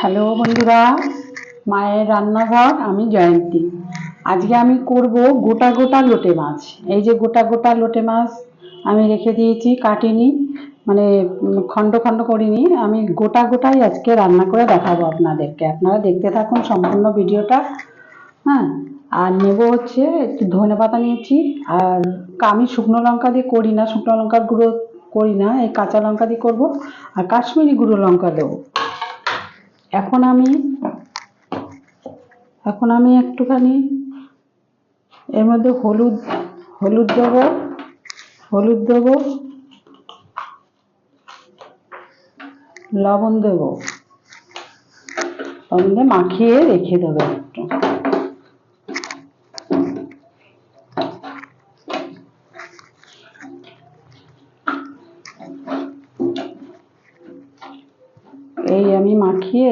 Hello বন্ধুরা, মায়ের রান্নাঘর, আমি জয়ন্তী। আজকে আমি করব গোটা গোটা লোটে মাছ। এই যে গোটা গোটা লোটে মাছ আমি রেখে দিয়েছি, কাটিনি মানে খণ্ড খণ্ড করিনি। আমি গোটা গোটাই আজকে রান্না করে দেখাবো আপনাদেরকে। আপনারা দেখতে থাকুন সম্পূর্ণ ভিডিওটা। হ্যাঁ আর নেব হচ্ছে একটু ধনে পাতা নিয়েছি, আর আমি শুকনো লঙ্কা দিয়ে করি না, শুকনো লঙ্কার গুঁড়ো করি না, এই কাঁচা লঙ্কা দিয়ে করব, আর কাশ্মীরি গুঁড়ো লঙ্কা দেবো। এখন আমি এখন আমি একটুখানি এর মধ্যে হলুদ হলুদ দেব হলুদ দেব, লবণ দেব। লবণ দিয়ে মাখিয়ে রেখে দেবো একটু।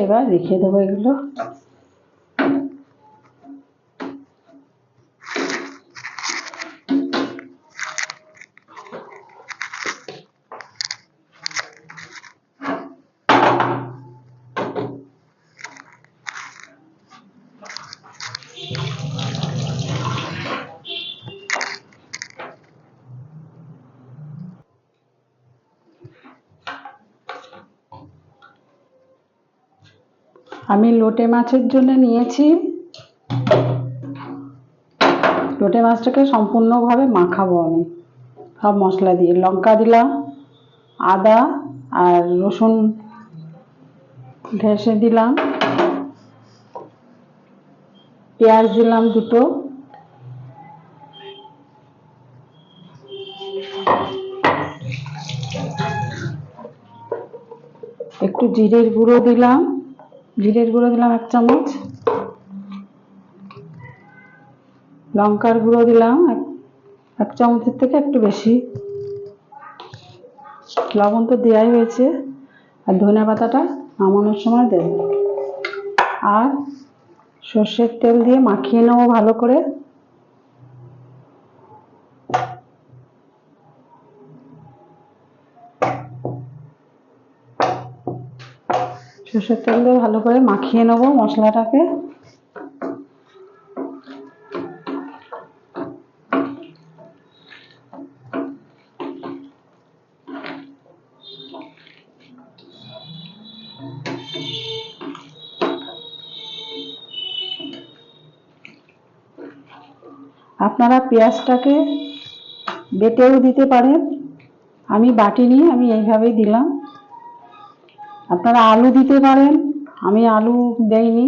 এবার রেখে দেবো এগুলো। আমি লোটে মাছের জন্য নিয়েছি। লোটে মাছটাকে সম্পূর্ণভাবে মাখাবো আমি। সব মশলা দিয়ে, লঙ্কা দিলাম আদা আর রসুন ঘেঁষে দিলাম। পেঁয়াজ দিলাম দুটো। একটু জিরের গুঁড়ো দিলাম। জিরের গুঁড়ো দিলাম এক চামচ। লঙ্কার গুঁড়ো দিলাম এক চামচের থেকে একটু বেশি। লবণ তো দেওয়াই হয়েছে, আর ধনে পাতাটা নামানোর সময় দেব। আর সর্ষের তেল দিয়ে মাখিয়ে নেব ভালো করে। সর্ষের তেল দিয়ে ভালো করে মাখিয়ে নেব মশলাটাকে। আপনারা পেঁয়াজটাকে বেটেও দিতে পারেন। আমি বাটিনি আমি এইভাবেই দিলাম। আপনারা আলু দিতে পারেন। আমি আলু দেইনি।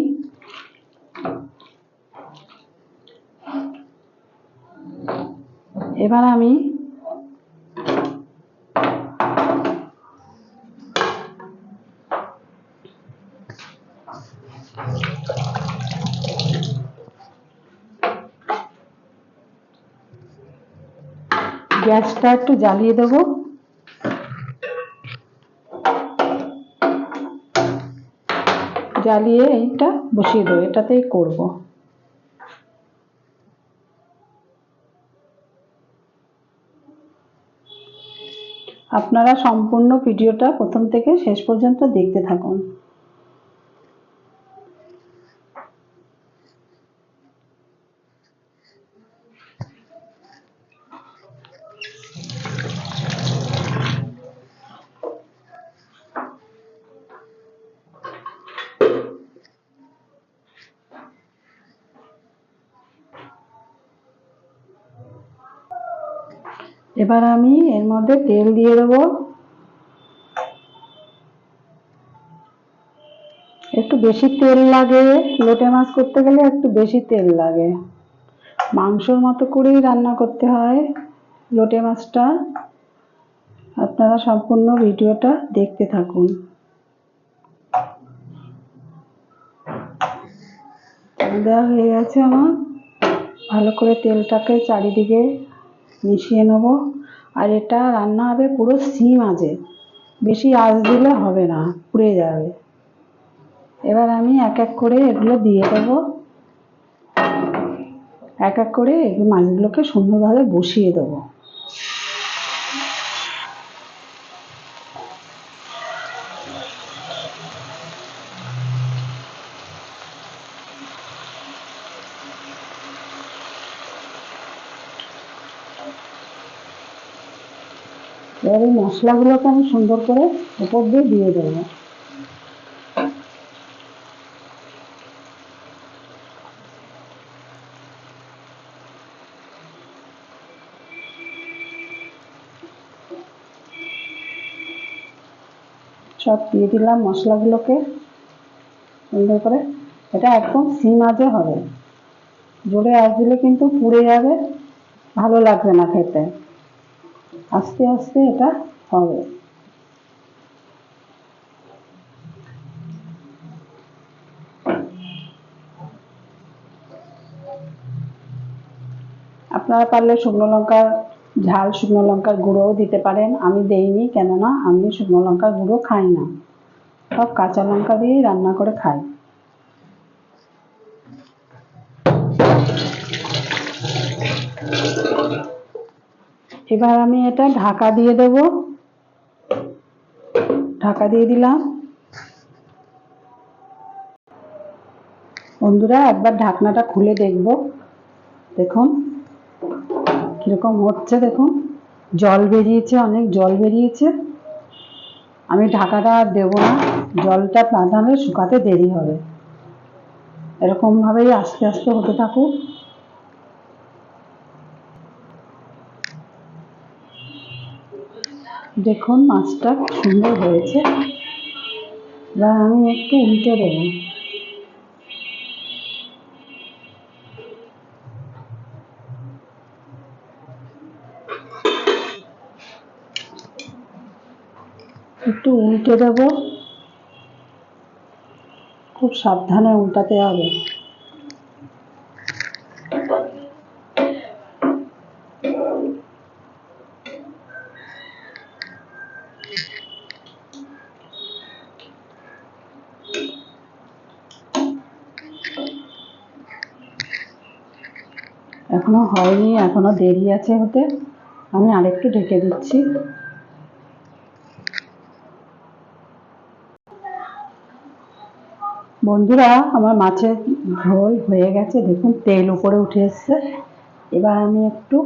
এবার আমি গ্যাসটা একটু জ্বালিয়ে দেবো। জ্বালিয়ে এইটা বসিয়ে দেবো, এটাতেই করব। আপনারা সম্পূর্ণ ভিডিওটা প্রথম থেকে শেষ পর্যন্ত দেখতে থাকুন। এবার আমি এর মধ্যে তেল দিয়ে দেবো। একটু বেশি তেল লাগে। লোটে মাছ করতে গেলে একটু বেশি তেল লাগে। মাংসর মতো করেই রান্না করতে হয় লোটে মাছটা। আপনারা সম্পূর্ণ ভিডিওটা দেখতে থাকুন। দেওয়া হয়ে গেছে আমার। ভালো করে তেলটাকে চারিদিকে মিশিয়ে নেব। আর এটা রান্না হবে পুরো সিম আজে। বেশি আঁচ দিলে হবে না, পুড়ে যাবে। এবার আমি এক এক করে এগুলো দিয়ে দেবো। এক এক করে এই মাছগুলোকে সুন্দরভাবে বসিয়ে দেবো। এবার এই মশলাগুলোকে আমি সুন্দর করে উপর দিয়ে দিয়ে দেবো। সব দিয়ে দিলাম মশলাগুলোকে। সুন্দর করে। এটা একদম সিম আঁচে হবে। জোরে আঁচ দিলে কিন্তু পুড়ে যাবে, ভালো লাগবে না খেতে। আস্তে আস্তে এটা হবে। আপনারা পারলে শুকনো লঙ্কার ঝাল, শুকনো লঙ্কার গুঁড়োও দিতে পারেন। আমি দেইনি, কেননা আমি শুকনো লঙ্কার গুঁড়ো খাই না। সব কাঁচা লঙ্কা দিয়েই রান্না করে খাই। এবার আমি এটা ঢাকা দিয়ে দেব। ঢাকা দিয়ে দিলাম। বন্ধুরা, একবার ঢাকনাটা খুলে দেখব। দেখুন, কীরকম হচ্ছে দেখুন। জল বেরিয়েছে, অনেক জল বেরিয়েছে। আমি ঢাকাটা আর দেবো না। জলটা প্রাধান্য শুকাতে দেরি হবে। এরকম ভাবেই আস্তে আস্তে হতে থাকুক। দেখুন, মাছটা সুন্দর হয়েছে। এবার আমি একটু উল্টে দেবো। একটু উল্টে দেব। খুব সাবধানে উল্টাতে হবে। এখনও হয়নি, এখনও দেরি আছে হতে। আমি আরেকটু ঢেকে দিচ্ছি। বন্ধুরা, আমার মাছের ঝোল হয়ে গেছে। দেখুন, তেল উপরে উঠে এসছে। এবার আমি একটু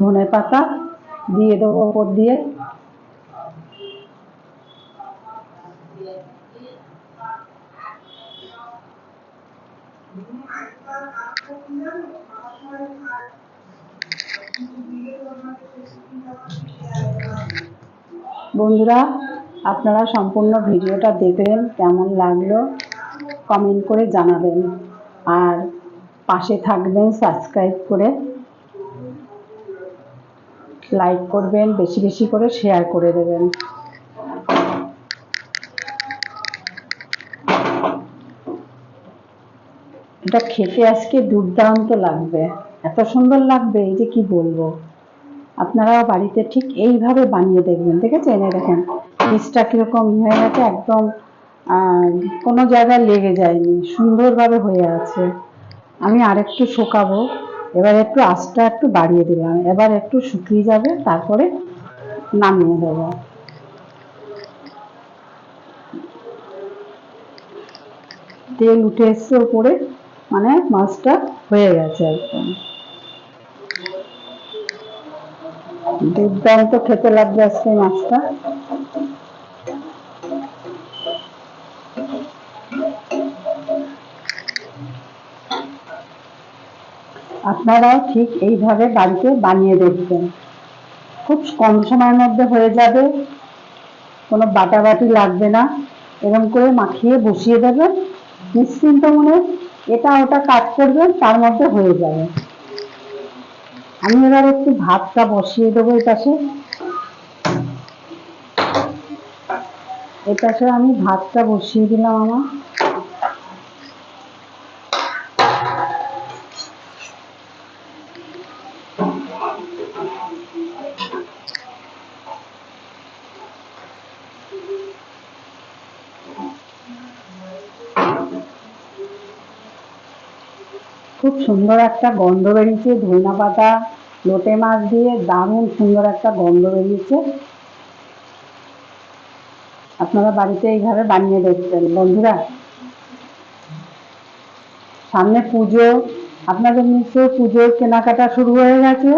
ধনে পাতা দিয়ে দেবো ওপর দিয়ে। বন্ধুরা, আপনারা সম্পূর্ণ ভিডিওটা দেখলেন কেমন লাগল কমেন্ট করে জানাবেন। আর পাশে থাকবেন সাবস্ক্রাইব করে লাইক করবেন, বেশি বেশি করে শেয়ার করে দেবেন। এটা খেতে আজকে দুর্দান্ত লাগবে। এত সুন্দর লাগবে, এই যে কি বলব? আপনারা বাড়িতে ঠিক এইভাবে বানিয়ে দেখবেন, দেখেছেন? এই দেখেন, পিসটা কীরকম ই হয়ে গেছে, একদম কোনো জায়গায় লেগে যায়নি, সুন্দরভাবে হয়ে আছে। আমি আরেকটু শুকাবো, এবার একটু আঁচটা একটু বাড়িয়ে দিলাম, এবার একটু শুকিয়ে যাবে, তারপরে নামিয়ে দেবো। তেল উঠে এসছে উপরে। মানে মাছটা হয়ে গেছে একদম। দুর্দান্ত খেতে লাগবে আজকে মাছটা। আপনারাও ঠিক এইভাবে বাড়িতে বানিয়ে দেখবেন। খুব কম সময়ের মধ্যে হয়ে যাবে, কোনো বাটাবাটি লাগবে না। এরকম করে মাখিয়ে বসিয়ে দেবেন। নিশ্চিন্ত মনে এটা ওটা কাজ করবেন তার মধ্যে হয়ে যাবে। আমি এবার একটু ভাতটা বসিয়ে দেবো এই পাশে। এই পাশে আমি ভাতটা বসিয়ে দিলাম আমার। খুব সুন্দর একটা গন্ধ বেরিয়েছে, ধনিয়া পাতা, লোটে মাছ দিয়ে দারুণ সুন্দর একটা গন্ধ বেরিয়েছে। আপনারা বাড়িতে এইভাবে বানিয়ে দেখবেন। বন্ধুরা, সামনে পুজো, আপনাদের নিশ্চয়ই পুজোর কেনাকাটা শুরু হয়ে গেছে।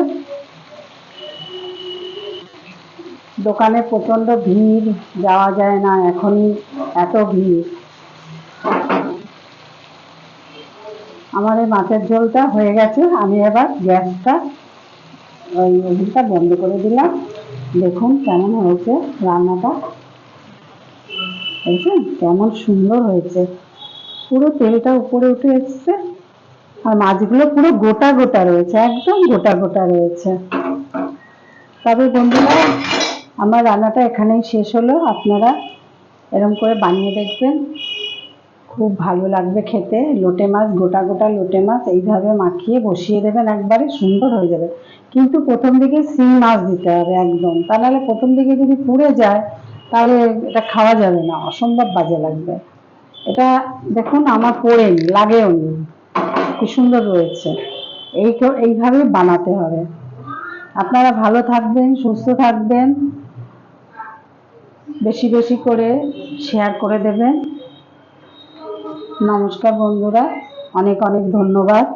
দোকানে প্রচণ্ড ভিড়, যাওয়া যায় না, এখনই এত ভিড়। আমার এই মাছের ঝোলটা হয়ে গেছে। আমি এবার গ্যাসটা, ওই ওভেনটা বন্ধ করে দিলাম। দেখুন কেমন হয়েছে রান্নাটা। দেখছেন কেমন সুন্দর হয়েছে। পুরো তেলটা উপরে উঠে এসছে। আর মাছগুলো পুরো গোটা গোটা রয়েছে, একদম গোটা গোটা রয়েছে। তবে বন্ধুরা, আমার রান্নাটা এখানেই শেষ হলো। আপনারা এরকম করে বানিয়ে দেখবেন। খুব ভালো লাগবে খেতে। লোটে মাছ, গোটা গোটা লোটে মাছ এইভাবে মাখিয়ে বসিয়ে দেবেন একবারে, সুন্দর হয়ে যাবে। কিন্তু প্রথম দিকে শিং মাছ দিতে হবে একদম। তা নাহলে প্রথম দিকে যদি পুড়ে যায়, তাহলে এটা খাওয়া যাবে না, অসম্ভব বাজে লাগবে। এটা দেখুন, আমার পড়েনি লাগেও নি। কি সুন্দর রয়েছে। এই এইভাবেই বানাতে হবে। আপনারা ভালো থাকবেন, সুস্থ থাকবেন। বেশি বেশি করে শেয়ার করে দেবেন। নমস্কার বন্ধুরা অনেক অনেক ধন্যবাদ।